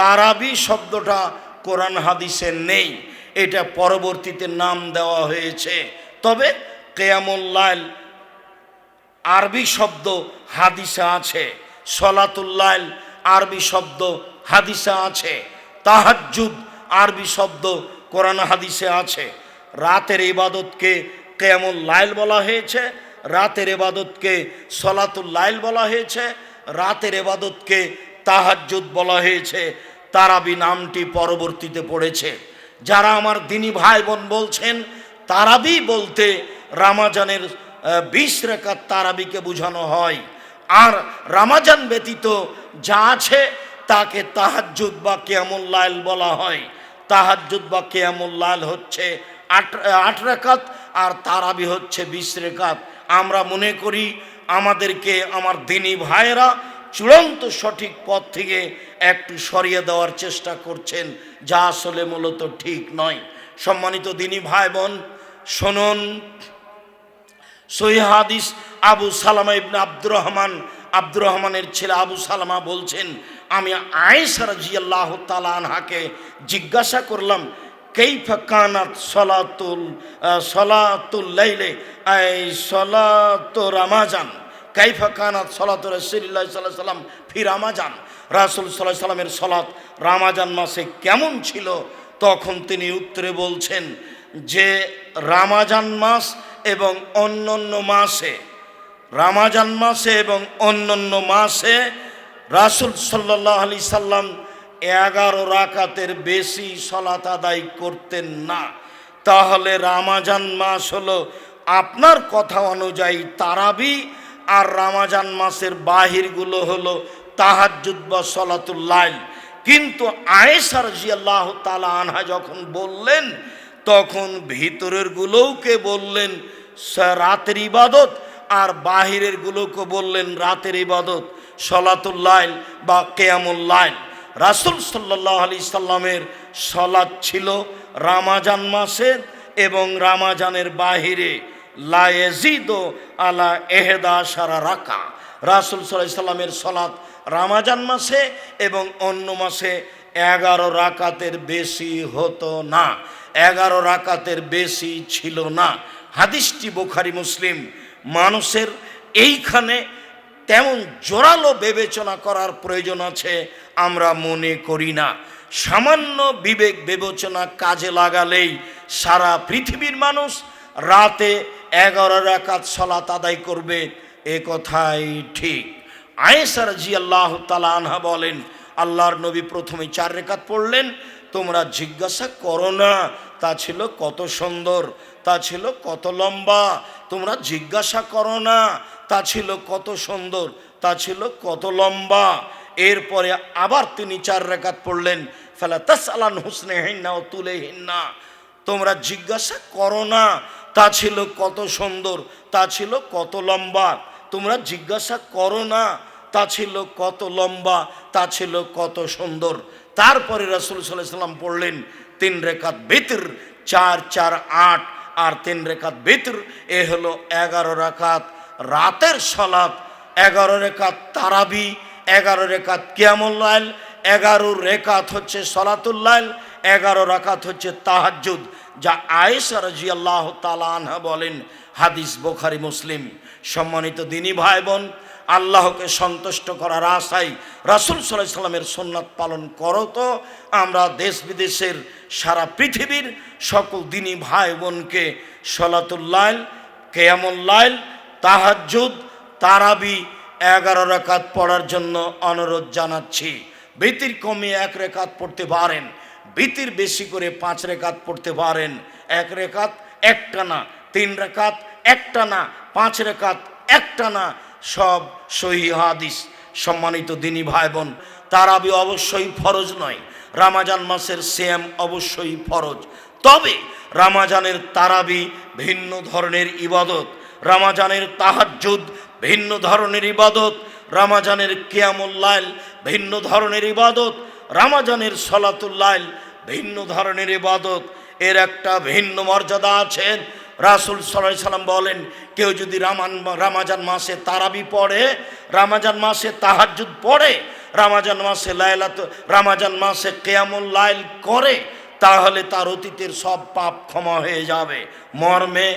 তারাবি শব্দটা কোরআন হাদিসে নেই। এটা পরবর্তীতে নাম দেওয়া হয়েছে। তবে কেয়ামুল্লাইল আরবি শব্দ হাদিসা আছে। সলাতুল্লাইল আরবি শব্দ হাদিসা আছে। তাহাজ্জুদ আরবি শব্দ কোরআন হাদিসে আছে। রাতের ইবাদতকে কেমন লাইল বলা হয়েছে। রাতের এবাদতকে সলাতুল লাইল বলা হয়েছে। রাতের এবাদতকে তাহাজ্জুদ বলা হয়েছে। তারাবি নামটি পরবর্তীতে পড়েছে। যারা আমার দিনী ভাই বোন বলছেন, তারাবি বলতে রামাজানের বিশ রেখাত তারাবিকে বোঝানো হয়। আর রামাজান ব্যতীত যা আছে তাকে তাহাজ্জুদ বা কেয়ামুল লাইল বলা হয়। তাহাজ্জুদ বা কেয়ামুল লাইল হচ্ছে আট আট রেখাত আর তারাবি হচ্ছে বিশ রেখাত। আমরা মনে করি আমাদেরকে, আমার দিনী ভাইয়েরা চূড়ান্ত সঠিক পথ থেকে একটু সরিয়ে দেওয়ার চেষ্টা করছেন, যা আসলে মূলত ঠিক নয়। সম্মানিত দিনী ভাই বোন শুনুন। সহি হাদিস আবু সালামা ইবনে আব্দুর রহমান, আব্দুর রহমানের ছেলে আবু সালামা বলছেন, আমি আয়েশা রাজিয়াল্লাহ তালা আনহাকে জিজ্ঞাসা করলাম, কেইফা কানাত সলাতুল সলাতুল লাইলে সলাত রামাজান? কাইফা কানাত সলাত রসুল্লাহ সাল্লাহ সাল্লাম ফি রামাজান। রাসুল সাল্লাহ সাল্লামের সলাত রামাজান মাসে কেমন ছিল? তখন তিনি উত্তরে বলছেন যে, রামাজান মাস এবং অন্যান্য মাসে, রামাজান মাসে এবং অন্যান্য মাসে রাসুল সাল্লাহ আলি সাল্লাম এগারো রাকাতের বেশি সলাত আদায় করতেন না। তাহলে রামাজান মাস হলো আপনার কথা অনুযায়ী তারাবি আর রামাজান মাসের বাহিরগুলো হলো তাহাজুদ বা সলাতুল্লাইল কিন্তু আয়েসার জিয়াল্লাহ তালা আনহা যখন বললেন, তখন ভিতরের গুলোকে বললেন রাতের ইবাদত। আর বাহিরের গুলোকে বললেন, রাতের ইবাদত সলাতুল্লাইল বা কেয়ামুল্লাইল রাসুল সাল্লাহ আলি সাল্লামের সলাদ ছিল রামাজান মাসের এবং রামাজানের বাহিরে। লায়েজিদ আলা এহেদা সারা রাকা। রাসুল সাল্লাহ সাল্লামের সলাদ রামাজান মাসে এবং অন্য মাসে এগারো রাকাতের বেশি হতো না। এগারো রাকাতের বেশি ছিল না। হাদিসটি বোখারি, মুসলিম। মানুষের এইখানে তেমন জোরালো বিবেচনা করার প্রয়োজন আছে, আমরা মনে করি না। সামান্য বিবেক বিবেচনা কাজে লাগালেই সারা পৃথিবীর মানুষ রাতে এগারো রাকাত সলাত আদায় করবে, এ কথাই ঠিক। আয়েসার জি আল্লাহ তালা আনহা বলেন, আল্লাহর নবী প্রথমে চার রেখাত পড়লেন, তোমরা জিজ্ঞাসা করো না, তা ছিল কত সুন্দর, তা ছিল কত লম্বা, তোমরা জিজ্ঞাসা করো না, তা ছিল কত সুন্দর, তা ছিল কত লম্বা। এরপরে আবার তিনি চার রেখাত পড়লেন, ফেলা তাস আলান হুসনে হিন্না ও তুলে হিন্না, তোমরা জিজ্ঞাসা করো না তা ছিল কত সুন্দর, তা ছিল কত লম্বা। তোমরা জিজ্ঞাসা করো না, তা ছিল কত লম্বা, তা ছিল কত সুন্দর। তারপরে রাসুল সাল্লাহ সাল্লাম পড়লেন, তিন রেখাত বেতর চার চার, আট, আর তিন রেখাত বেতর এ হলো এগারো রেখাত রাতের সলাপ এগারো রেখাত তারাবি, এগারো রেখাত কিয়ামুল্লাইল এগারো রেখাত হচ্ছে সলাতুল্লাইল এগারো রাকাত হচ্ছে তাহাজুদ যা আয়েশা রাজি আল্লাহ তালানহা বলেন, হাদিস বোখারি, মুসলিম। সম্মানিত দিনী ভাই বোন আল্লাহকে সন্তুষ্ট করার আশায় রাসুল সাল্লাহ সোননাথ পালন করো তো, আমরা দেশ বিদেশের সারা পৃথিবীর সকল দিনী ভাই বোনকে সলাতুল্লাইল কেয়ামুল্লাইল তাহাজুদ তারাবি এগারো রেখাত পড়ার জন্য অনুরোধ জানাচ্ছি। বেতির কমে এক রেখাত পড়তে পারেন। বেতির বেশি করে পাঁচ রেখাত পড়তে পারেন। এক রেখাত, একটা না, তিন রেখাত, একটা না, পাঁচ রেখাত, একটা না, সব সহি হাদিস। সম্মানিত দিনী ভাই বোন তারাবি অবশ্যই ফরজ নয়, রামাজান মাসের শ্যাম অবশ্যই ফরজ। তবে রামাজানের তারাবি ভিন্ন ধরনের ইবাদত, রামাজানের তাহাজ্জুদ ভিন্ন ধরনের ইবাদত, রামাজানের কিয়ামুল্লাইল ভিন্ন ধরনের ইবাদত রামাজানের সলাতুল্লাইল ভিন্ন ধরনের ইবাদত, এর একটা ভিন্ন মর্যাদা আছে। রাসুল সাল্লাহ সাল্লাম বলেন, কেউ যদি রামান, রামাজান মাসে তারাবি পড়ে, রামাজান মাসে তাহাজুদ পড়ে, রামাজান মাসে লাইলাত, রামাজান মাসে কেয়ামুল লাইল করে, তাহলে তার অতীতের সব পাপ ক্ষমা হয়ে যাবে। মর্মে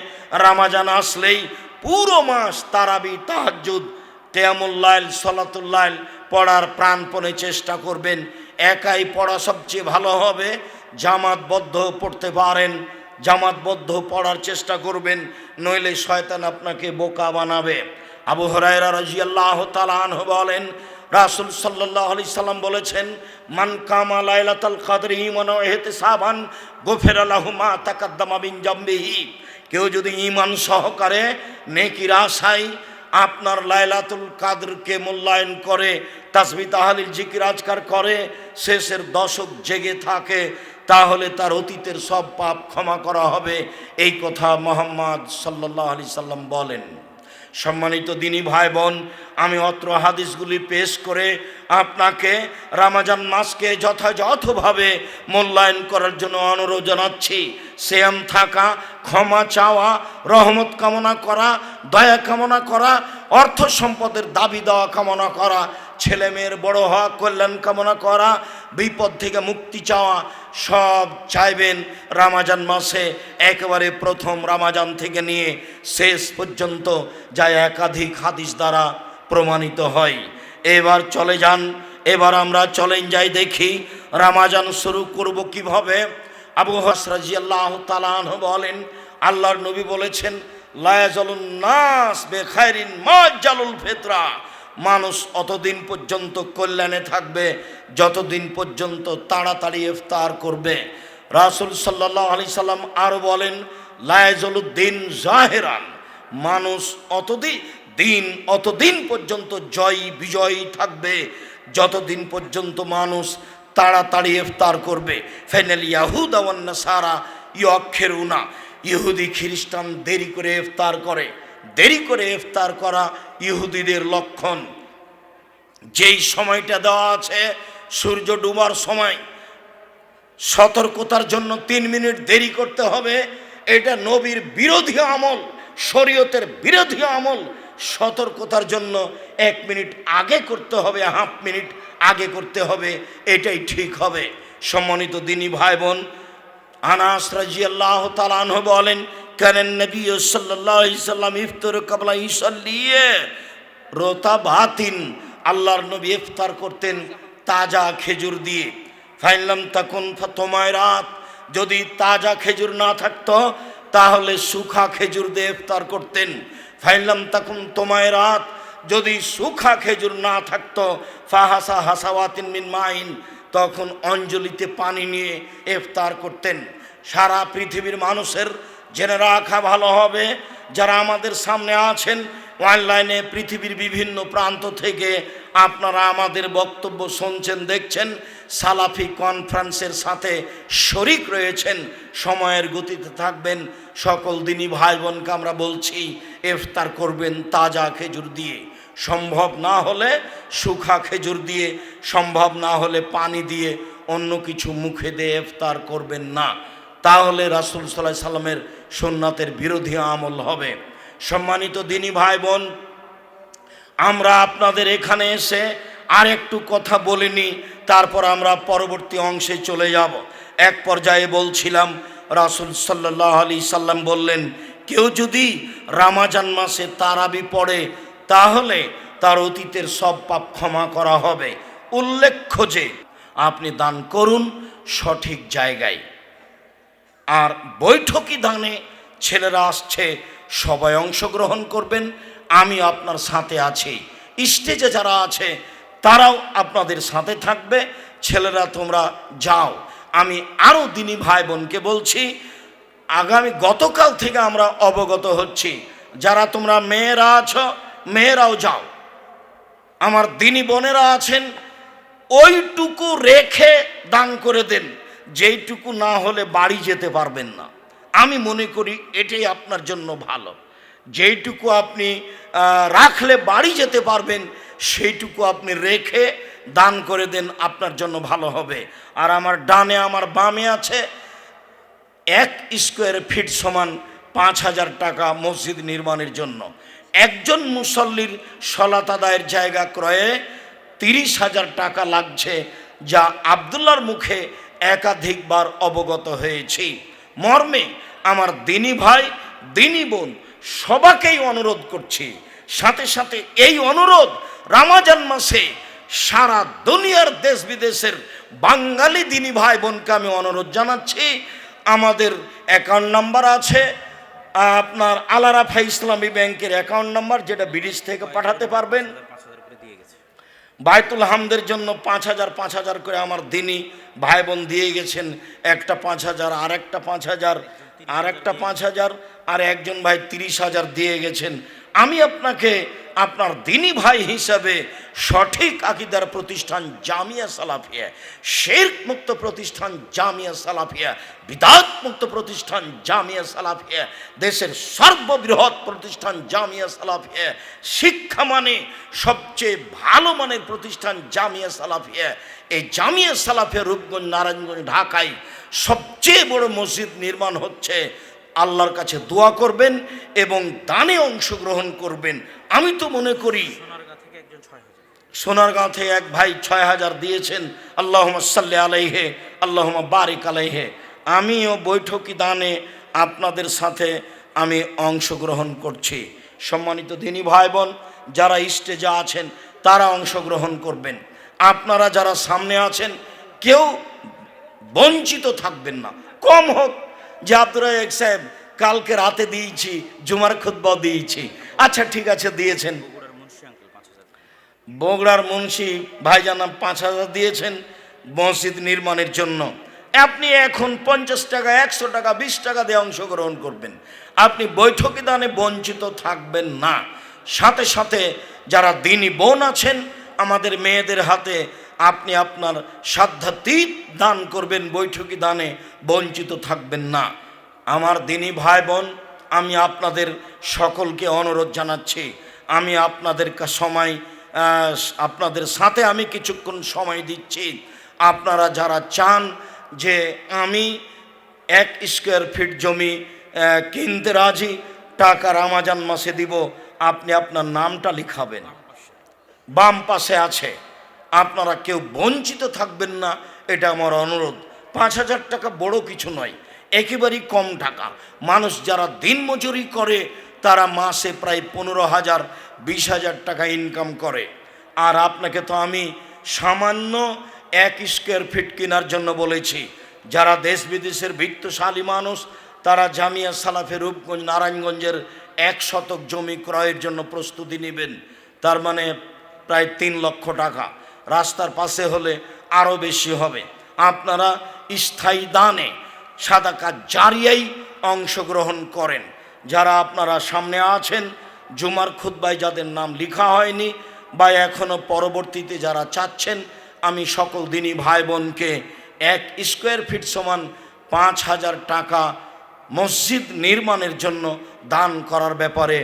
রামাজান আসলেই পুরো মাস তারাবি, তাহাজ্জুদ কেয়ামুল্লাইল সলাতুল্লাইল পড়ার প্রাণপণে চেষ্টা করবেন। একাই পড়া সবচেয়ে ভালো হবে। জামাতবদ্ধ পড়তে পারেন। জামাতবদ্ধ পড়ার চেষ্টা করবেন, নইলে শয়তান আপনাকে বোকা বানাবে। আবু হরাইরা রাজিয়াল্লাহ তালান বলেন, রাসুল সাল্লাহ আলি সাল্লাম বলেছেন, মান কামা লাইলাতাল কাদরি ইমান হেতে সাবান, গোফের আল্লাহ মা তাকাদ্দামা বিন জাম্বিহি। কেউ যদি ইমান সহকারে নেকির আশায় আপনার লাইলাতুল কাদরকে মূল্যায়ন করে, তাসবি তাহালিল জিকির আজকার করে, শেষের দশক জেগে থাকে, তাহলে তার অতীতের সব পাপ ক্ষমা করা হবে। এই কথা মোহাম্মদ সাল্লাহ আলি সাল্লাম বলেন। সম্মানিত দিনী ভাই বোন আমি অত্র হাদিসগুলি পেশ করে আপনাকে রামাজান মাসকে যথাযথভাবে মূল্যায়ন করার জন্য অনুরোধ জানাচ্ছি। শ্যাম থাকা ক্ষমা চাওয়া, রহমত কামনা করা, দয়া কামনা করা, অর্থ সম্পদের দাবি দেওয়া কামনা করা, ছেলে মেয়ের বড় হওয়া, কল্যাণ কামনা করা, বিপদ থেকে মুক্তি চাওয়া, সব চাইবেন রামাজান মাসে একেবারে প্রথম রামাজান থেকে নিয়ে শেষ পর্যন্ত যা একাধিক হাদিস দ্বারা প্রমাণিত হয়। এবার চলে যান, এবার আমরা চলেন যাই দেখি রামাজান শুরু করব কীভাবে। আবু হসরাজি আল্লাহ বলেন, আল্লাহর নবী বলেছেন নাস ফেতরা। মানুষ অতদিন পর্যন্ত কল্যাণে থাকবে, যতদিন পর্যন্ত তাড়াতাড়ি ইফতার করবে। রাসুল সাল্লাহ আলি সাল্লাম আরও বলেন লায়াজলুদ্দিন জাহেরান। মানুষ অতদিন দিন অতদিন পর্যন্ত জয়ী বিজয়ী থাকবে, যতদিন পর্যন্ত মানুষ তাড়াতাড়ি ইফতার করবে। ফেনেল ইয়াহুদ সারা ইয়ক্ষের উনা ইহুদি খ্রিস্টান দেরি করে ইফতার করে। দেরি করে ইফতার করা ইহুদিদের লক্ষণ। যেই সময়টা দেওয়া আছে, সূর্য ডুবার সময়। সতর্কতার জন্য তিন মিনিট দেরি করতে হবে। এটা নবীর বিরোধী আমল, শরীয়তের বিরোধী আমল। সতর্কতার জন্য এক মিনিট আগে করতে হবে, হাফ মিনিট আগে করতে হবে, এটাই ঠিক হবে। সম্মানিত দিনী ভাই বোন আনাস রাজি আল্লাহ তালানহ বলেন কেন নবী সাল্লাহ সাল্লাম ইফতর কাবলা ইসল্লিয়ে রোতা ভাতিন, আল্লাহর নবী ইফতার করতেন তাজা খেজুর দিয়ে। ফাইনলাম তখন তোমায় রাত, যদি তাজা খেজুর না থাকতো, তাহলে সুখা খেজুর দিয়ে ইফতার করতেন। ফাইনলাম তখন তোমায় রাত যদি সুখা খেজুর না থাকতো, ফাহাসা হাসাওয়াতিন মিন মাইন, তখন অঞ্জলিতে পানি নিয়ে ইফতার করতেন। সারা পৃথিবীর মানুষের জেনে রাখা ভালো হবে, যারা আমাদের সামনে আছেন, অনলাইনে পৃথিবীর বিভিন্ন প্রান্ত থেকে আপনারা আমাদের বক্তব্য শুনছেন, দেখছেন, সালাফি কনফারেন্সের সাথে শরিক রয়েছেন, সময়ের গতিতে থাকবেন। সকল দিনই ভাই বোনকে আমরা বলছি, ইফতার করবেন তাজা খেজুর দিয়ে। সম্ভব না হলে শুখা খেজুর দিয়ে, সম্ভব না হলে পানি দিয়ে অন্য কিছু মুখে দিয়ে ইফতার করবেন না। তাহলে রাসুল সাল্লাহ সাল্লামের সোননাথের বিরোধী আমল হবে। সম্মানিত দিনী ভাই বোন আমরা আপনাদের এখানে এসে আর একটু কথা বলিনি তারপর আমরা পরবর্তী অংশে চলে যাব। এক পর্যায়ে বলছিলাম, রাসুল সাল্লাহ আলি সাল্লাম বললেন, কেউ যদি রামাজান মাসে তারাবি পড়ে তাহলে তার অতীতের সব পাপ ক্ষমা করা হবে। উল্লেখ্য যে, আপনি দান করুন সঠিক জায়গায়। আর বৈঠকি দানে ছেলেরা আসছে, সবাই অংশগ্রহণ করবেন। আমি আপনার সাথে আছি। স্টেজে যারা আছে, তারাও আপনাদের সাথে থাকবে। ছেলেরা, তোমরা যাও। আমি আরও দিনী ভাই বোনকে বলছি, আগামী গতকাল থেকে আমরা অবগত হচ্ছি। যারা তোমরা মেয়েরা আছো মেয়েরাও যাও। আমার দিনী বোনেরা আছেন, ওইটুকু রেখে দান করে দেন, যেইটুকু না হলে বাড়ি যেতে পারবেন না। আমি মনে করি এটাই আপনার জন্য ভালো। যেইটুকু আপনি রাখলে বাড়ি যেতে পারবেন, সেইটুকু আপনি রেখে দান করে দেন, আপনার জন্য ভালো হবে। আর আমার ডানে আমার বামে আছে, এক স্কোয়ার ফিট সমান পাঁচ হাজার টাকা মসজিদ নির্মাণের জন্য। একজন মুসল্লির সলাত আদায়ের জায়গা ক্রয়ে তিরিশ হাজার টাকা লাগছে, যা আবদুল্লার মুখে একাধিকবার অবগত হয়েছি। মর্মে আমার দিনী ভাই, দিনী বোন সবাকেই অনুরোধ করছি। সাথে সাথে এই অনুরোধ রামাজান মাসে সারা দুনিয়ার দেশ বিদেশের বাঙালি দিনী ভাই বোনকে আমি অনুরোধ জানাচ্ছি। আমাদের অ্যাকাউন্ট নাম্বার আছে আপনার আলারাফা ইসলামী ব্যাংকের অ্যাকাউন্ট নাম্বার যেটা ব্রিটিশ থেকে পাঠাতে পারবেন। বায়তুল হামদের জন্য পাঁচ হাজার পাঁচ হাজার করে আমার দিনই ভাই বোন দিয়ে গেছেন। একটা পাঁচ হাজার আর একটা পাঁচ হাজার আর একটা পাঁচ হাজার, আর একজন ভাই তিরিশ হাজার দিয়ে গেছেন। আমি আপনাকে আপনার দিনী ভাই হিসাবে সঠিক আকিদার প্রতিষ্ঠান জামিয়া সালাফিয়া, শেরক মুক্ত প্রতিষ্ঠান জামিয়া সালাফিয়া, বিদাত মুক্ত প্রতিষ্ঠান জামিয়া সালাফিয়া, দেশের সর্ববৃহৎ প্রতিষ্ঠান জামিয়া সালাফিয়া, শিক্ষা মানে সবচেয়ে ভালো মানের প্রতিষ্ঠান জামিয়া সালাফিয়া। এই জামিয়া সালাফিয়া রূপগঞ্জ, নারায়ণগঞ্জ, ঢাকায় সবচেয়ে বড় মসজিদ নির্মাণ হচ্ছে আল্লাহর কাছে দোয়া করবেন এবং দানে অংশগ্রহণ করবেন। আমি তো মনে করি সোনারগাঁও থেকে এক ভাই ছয় হাজার দিয়েছেন আল্লাহ সাল্লি আলাইহে আল্লাহ বারিক আলাইহে। আমিও বৈঠকি দানে আপনাদের সাথে আমি অংশগ্রহণ করছি। সম্মানিত দিনী ভাই বোন যারা স্টেজে আছেন, তারা অংশগ্রহণ করবেন। আপনারা যারা সামনে আছেন, কেউ বঞ্চিত থাকবেন না। কম হোক যে আব্দুর সাহেব, কালকে রাতে দিয়েছি, জুমার খুদ্বাও দিয়েছি। আচ্ছা ঠিক আছে, দিয়েছেন। বগুড়ার মুন্সি ভাইজান পাঁচ হাজার দিয়েছেন মসজিদ নির্মাণের জন্য। আপনি এখন পঞ্চাশ টাকা, একশো টাকা, বিশ টাকা দিয়ে অংশগ্রহণ করবেন। আপনি বৈঠকি দানে বঞ্চিত থাকবেন না। সাথে সাথে যারা দিনী বোন আছেন, আমাদের মেয়েদের হাতে আপনি আপনার সাধ্যাতীত দান করবেন, বৈঠকি দানে বঞ্চিত থাকবেন না। আমার দিনী ভাই বোন আমি আপনাদের সকলকে অনুরোধ জানাচ্ছি, আমি আপনাদের সময় আপনাদের সাথে আমি কিছুক্ষণ সময় দিচ্ছি। আপনারা যারা চান যে আমি এক স্কোয়ার ফিট জমি কিনতে রাজি, টাকা রামাজান মাসে দিব, আপনি আপনার নামটা লিখাবেন। বাম পাশে আছে আপনারা কেউ বঞ্চিত থাকবেন না, এটা আমার অনুরোধ। পাঁচ হাজার টাকা বড় কিছু নয়, একেবারেই কম টাকা। মানুষ যারা দিন মজুরি করে, তারা মাসে প্রায় পনেরো হাজার, বিশ হাজার টাকা ইনকাম করে। আর আপনাকে তো আমি সামান্য এক স্কোয়ার ফিট কেনার জন্য বলেছি। যারা দেশ বিদেশের বৃত্তশালী মানুষ, তারা জামিয়া সালাফে রূপগঞ্জ, নারায়ণগঞ্জের এক শতক জমি ক্রয়ের জন্য প্রস্তুতি নেবেন। তার মানে প্রায় তিন লক্ষ টাকা। রাস্তার পাশে হলে আরও বেশি হবে। আপনারা স্থায়ী দানে সাদা কাজ জারিয়াই অংশগ্রহণ করেন। যারা আপনারা সামনে আছেন, জুমার খুদ্বায় যাদের নাম লেখা হয়নি বা এখনও পরবর্তীতে যারা চাচ্ছেন, আমি সকল দিনই ভাই বোনকে এক স্কোয়ার ফিট সমান পাঁচ হাজার টাকা মসজিদ নির্মাণের জন্য দান করার ব্যাপারে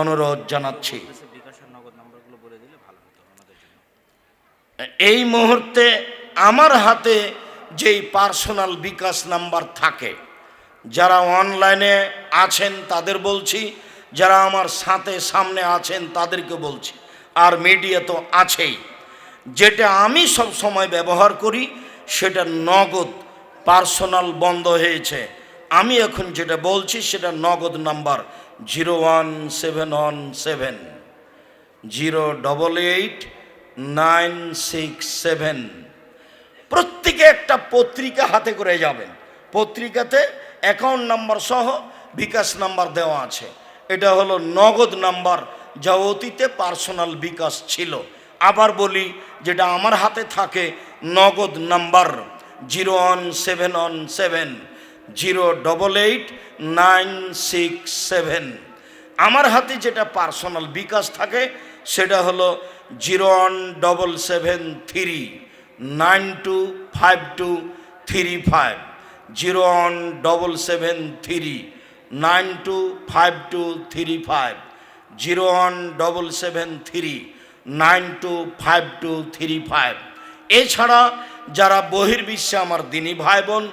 অনুরোধ জানাচ্ছি বিকাশের নগদ নাম্বারগুলো বলে দিলে ভালো হতো ওনাদের জন্য এই মুহূর্তে আমার হাতে যেই পার্সোনাল বিকাশ নাম্বার থাকে, যারা অনলাইনে আছেন তাদের বলছি, যারা আমার সাথে সামনে আছেন তাদেরকে বলছি, আর মিডিয়া তো আছেই, যেটা আমি সব সময় ব্যবহার করি, সেটা নগদ পার্সোনাল বন্ধ হয়েছে। আমি এখন যেটা বলছি, সেটা Nagad number zero one seven one seven, zero double eight nine six seven. প্রত্যেকে একটা পত্রিকা হাতে করে যাবেন। পত্রিকাতে অ্যাকাউন্ট নাম্বার সহ বিকাশ নাম্বার দেওয়া আছে। এটা হলো নগদ নাম্বার, যা অতীতে পার্সোনাল বিকাশ ছিল। আবার বলি, যেটা আমার হাতে থাকে, Nagad number zero one seven one seven, zero double eight nine six seven. আমার হাতে যেটা পার্সোনাল বিকাশ থাকে, সেটা হলো zero one double seven three nine two five two three five zero one double seven three nine two five two three five zero one double seven three nine two five two three five এছাড়া যারা বহির্বিশ্বে আমার দিনী ভাই বোন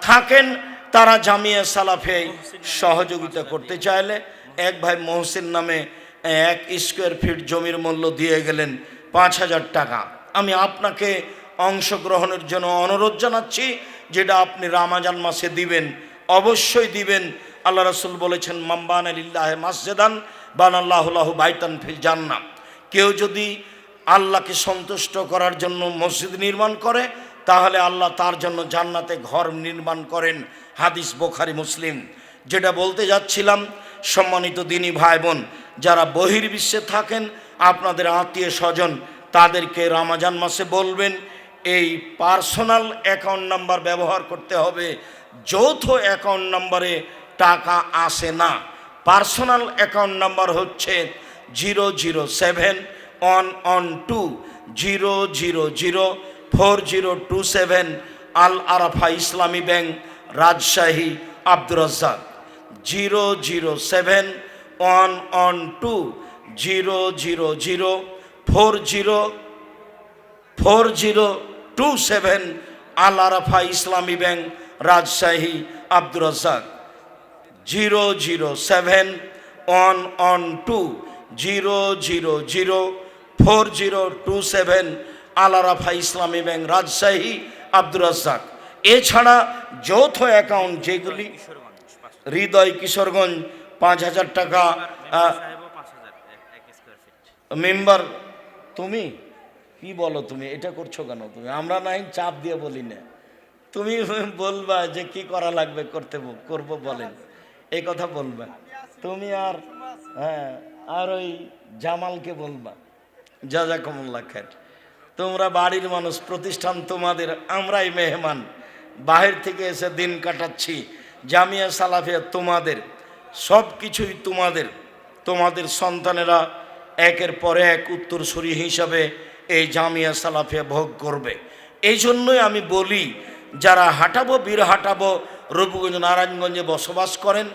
থাকেন, তারা জামিয়া সালাফে সহযোগিতা করতে চাইলে এক ভাই মহসিন নামে এক স্কোয়ার ফিট জমির মূল্য দিয়ে গেলেন পাঁচ হাজার টাকা। আমি আপনাকে অংশগ্রহণের জন্য অনুরোধ জানাচ্ছি, যেটা আপনি রামাজান মাসে দিবেন, অবশ্যই দিবেন। আল্লাহ রসুল বলেছেন, মাম্বান আলিল্লাহ মাসজেদান বান আল্লাহ বাইতান ফিল জান্নাম কেউ যদি আল্লাহকে সন্তুষ্ট করার জন্য মসজিদ নির্মাণ করে, তাহলে আল্লাহ তার জন্য জান্নাতে ঘর নির্মাণ করেন। হাদিস বোখারি, মুসলিম। যেটা বলতে যাচ্ছিলাম, সম্মানিত দিনী ভাই বোন যারা বহির্বিশ্বে থাকেন, আপনাদের আত্মীয় স্বজন তাদেরকে রামাজান মাসে বলবেন, এই পার্সোনাল অ্যাকাউন্ট নাম্বার ব্যবহার করতে হবে, যৌথ অ্যাকাউন্ট নাম্বারে টাকা আসে না। পার্সোনাল অ্যাকাউন্ট নাম্বার হচ্ছে zero zero seven one one two zero zero zero four zero two seven Al Arafah Islami bank Rajshahi Abdur Razzaq. Zero zero seven one one two zero zero zero four zero four zero two seven Al Arafah Islami bank Rajshahi Abdur Razzaq zero zero seven one one two zero zero zero four zero two seven Alarafah Islami bank Rajshahi Abdur Razzak এছাড়া যৌথ account যেগুলি হৃদয় কিশোরগঞ্জ পাঁচ হাজার টাকা member, তুমি? কি বলো তুমি? এটা করছ কেন তুমি? আমরা নাই, চাপ দিয়ে বলি না। তুমি বলবা যে কি করা লাগবে করতে, করব বলেন। এই কথা বলবা। তুমি আর হ্যাঁ আর ওই জামালকে বলবা। জাজাকুমুল্লাহ খার তোমরা বাড়ির মানুষ, প্রতিষ্ঠান তোমাদের, আমরাই মেহমান। বাহির থেকে এসে দিন কাটাচ্ছি। জামিয়া সালাফিয়া তোমাদের। সব কিছুই তোমাদের তোমাদের সন্তানেরা একের পরে এক উত্তরসূরি হিসাবে এই জামিয়া সালাফিয়া ভোগ করবে। এই জন্যই আমি বলি, যারা হাঁটাবো, বীর হাঁটাবো রূপগঞ্জ নারায়ণগঞ্জে বসবাস করেন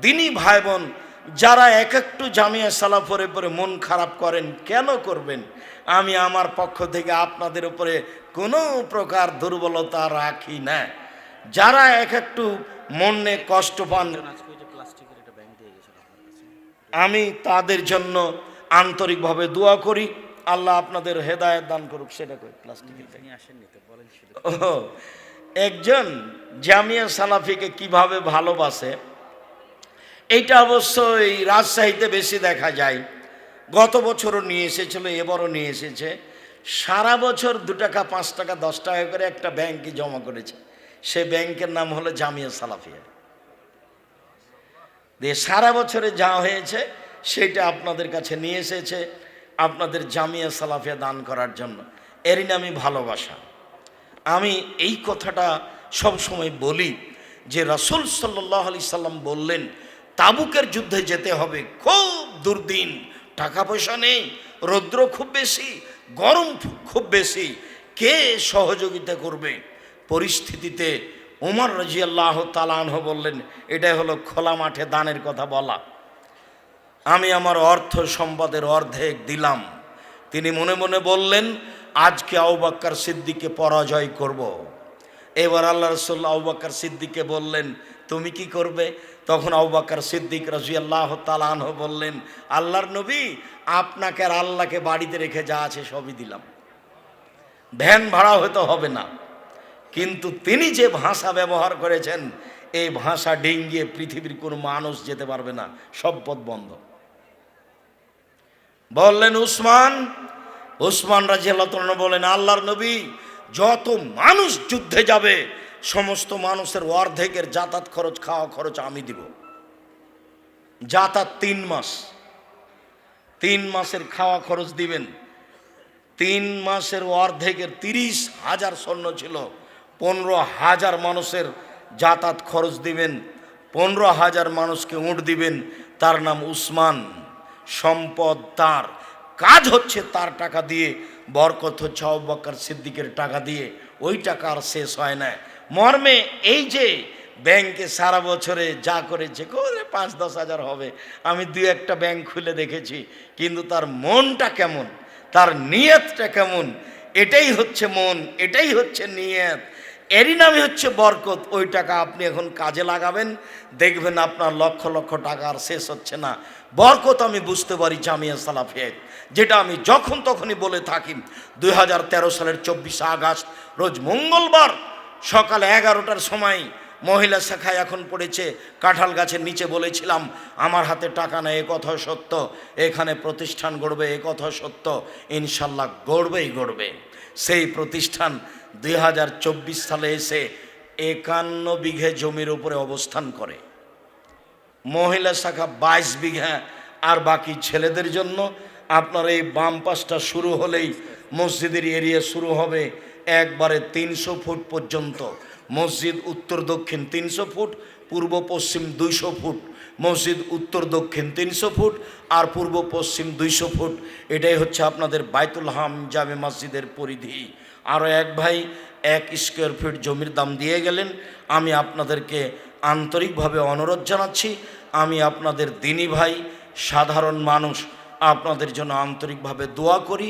দিনই ভাই বোন যারা এক একটু জামিয়া সালাফরে পরে মন খারাপ করেন, কেন করবেন? আমি আমার পক্ষ থেকে আপনাদের উপরে কোনো প্রকার দুর্বলতা রাখি না। যারা এক একটু মনে কষ্ট পান আমি তাদের জন্য আন্তরিকভাবে দোয়া করি। আল্লাহ আপনাদের হেদায়েত দান করুক সেটা কই প্লাস্টিকের ও একজন জামিয়া সালাফিকে কীভাবে ভালোবাসে এইটা অবশ্য এই রাজশাহীতে বেশি দেখা যায়। গত বছরও নিয়ে এসেছিল এবারও নিয়ে এসেছে। সারা বছর দু টাকা পাঁচ টাকা দশ টাকা করে একটা ব্যাংকে জমা করেছে। সে ব্যাংকের নাম হলো জামিয়া সালাফিয়া। দিয়ে সারা বছরে যা হয়েছে, সেটা আপনাদের কাছে নিয়ে এসেছে আপনাদের জামিয়া সালাফিয়া দান করার জন্য। এরই নামই ভালোবাসা। আমি এই কথাটা সব সময় বলি যে রাসুল সাল্লাহ আলি সাল্লাম বললেন, তাবুকের যুদ্ধে যেতে হবে। খুব দুর্দিন টাকা পয়সা নেই, রৌদ্র খুব বেশি, গরম খুব বেশি। কে সহযোগিতা করবে? পরিস্থিতিতে উমর রাজিয়াল্লাহ তালানহ বললেন, এটাই হলো খোলা মাঠে দানের কথা বলা। আমি আমার অর্থ সম্পদের অর্ধেক দিলাম। তিনি মনে মনে বললেন, আজকে আউবাক্কার সিদ্দিককে পরাজয় করব। এবার আল্লাহ রসুল্লা আউবাক্কার সিদ্দিককে বললেন, তুমি কি করবে? তখন আউবাক্কার সিদ্দিক রাজিয়াল্লাহ তালানহ বললেন, আল্লাহর নবী, আপনাকে আর আল্লাহকে বাড়িতে রেখে যা আছে সবই দিলাম। ভ্যান ভাড়া হয়তো হবে না। কিন্তু তিনি যে ভাষা ব্যবহার করেছেন, এই ভাষা ডিঙ্গিয়ে পৃথিবীর কোনো মানুষ যেতে পারবে না, সব পথ বন্ধ। বললেন, উসমান উসমান রাজিয়াল্লাহ বলেন, আল্লাহর নবী যত মানুষ যুদ্ধে যাবে, সমস্ত মানুষের অর্ধেকের যাতায়াত খরচ, খাওয়া খরচ আমি দিব। যাতায়াত তিন মাস। তিন মাসের খাওয়া খরচ দিবেন। তিন মাসের অর্ধেকের তিরিশ হাজার সৈন্য ছিল। পনেরো হাজার মানুষের যাতায়াত খরচ দিবেন, পনেরো হাজার মানুষকে উঁট দিবেন, তার নাম উসমান, সম্পদ তার। কাজ হচ্ছে তার টাকা দিয়ে, বরকত হচ্ছে অবাক্কার সিদ্দিকের টাকা দিয়ে। ওই টাকা আর শেষ হয় না। মর্মে এই যে ব্যাংকে সারা বছরে যা করেছে, করে পাঁচ দশ হাজার হবে। আমি দুই একটা ব্যাংক খুলে দেখেছি, কিন্তু তার মনটা কেমন? তার নিয়তটা কেমন? এটাই হচ্ছে মন, এটাই হচ্ছে নিয়ত। এরই নামই হচ্ছে বরকত। ওই টাকা আপনি এখন কাজে লাগাবেন। দেখবেন আপনার লক্ষ লক্ষ টাকা আর শেষ হচ্ছে না। বরকত আমি বুঝতে পারি জামিয়া সালাফিয়াত যেটা আমি যখন তখনই বলে থাকি দু হাজার তেরো সালের চব্বিশে আগস্ট, রোজ মঙ্গলবার সকাল এগারোটার সময় মহিলা শাখায় এখন পড়েছে, কাঁঠাল গাছের নিচে বলেছিলাম, আমার হাতে টাকা নেই কথা সত্য। এখানে প্রতিষ্ঠান গড়বে কথা সত্য। ইনশাল্লাহ গড়বেই গড়বে। সেই প্রতিষ্ঠান দুই হাজার চব্বিশ সালে এসে একান্ন বিঘে জমির উপরে অবস্থান করে। মহিলা শাখা বাইশ বিঘা, আর বাকি ছেলেদের জন্য আপনার এই বাম পাশটা শুরু হলেই মসজিদের এরিয়া শুরু হবে একবারে তিনশো ফুট পর্যন্ত। মসজিদ উত্তর দক্ষিণ তিনশো ফুট, পূর্ব পশ্চিম দুইশো ফুট। মসজিদ উত্তর দক্ষিণ তিনশো ফুট, আর পূর্ব পশ্চিম দুইশো ফুট। এটাই হচ্ছে আপনাদের বাইতুল হাম জামে মসজিদের পরিধি। আরও এক ভাই এক স্কোয়ার ফিট জমির দাম দিয়ে গেলেন। আমি আপনাদেরকে আন্তরিকভাবে অনুরোধ জানাচ্ছি, আমি আপনাদের দিনী ভাই, সাধারণ মানুষ, আপনাদের জন্য আন্তরিকভাবে দোয়া করি।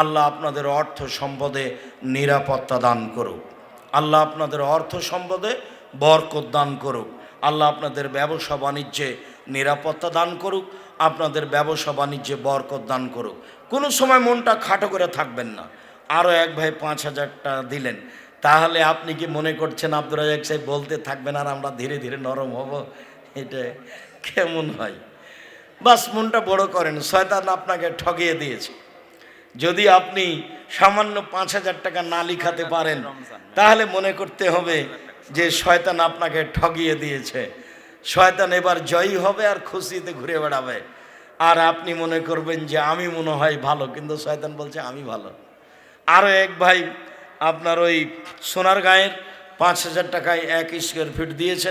আল্লাহ আপনাদের অর্থ সম্পদে নিরাপত্তা দান করুক। আল্লাহ আপনাদের অর্থ সম্পদে বরকত দান করুক। আল্লাহ আপনাদের ব্যবসা বাণিজ্যে নিরাপত্তা দান করুক। আপনাদের ব্যবসা বাণিজ্যে বরকত দান করুক। কোনো সময় মনটা খাটো করে থাকবেন না। আরও এক ভাই পাঁচ হাজার টাকা দিলেন। তাহলে আপনি কি মনে করছেন আব্দুল রাজাক সাহেব বলতে থাকবেন আর আমরা ধীরে ধীরে নরম হব? এটা কেমন হয়? বাস মনটা বড় করেন, শয়তান আপনাকে ঠগিয়ে দিয়েছে। যদি আপনি সামান্য পাঁচ হাজার টাকা না লিখাতে পারেন, তাহলে মনে করতে হবে যে শয়তান আপনাকে ঠগিয়ে দিয়েছে। শয়তান এবার জয়ী হবে আর খুশিতে ঘুরে বেড়াবে। আর আপনি মনে করবেন যে আমি মনে হয় ভালো, কিন্তু শয়তান বলছে আমি ভালো। আরও এক ভাই আপনার ওই সোনার গায়ের পাঁচ হাজার টাকায় এক স্কোয়ার ফিট দিয়েছে।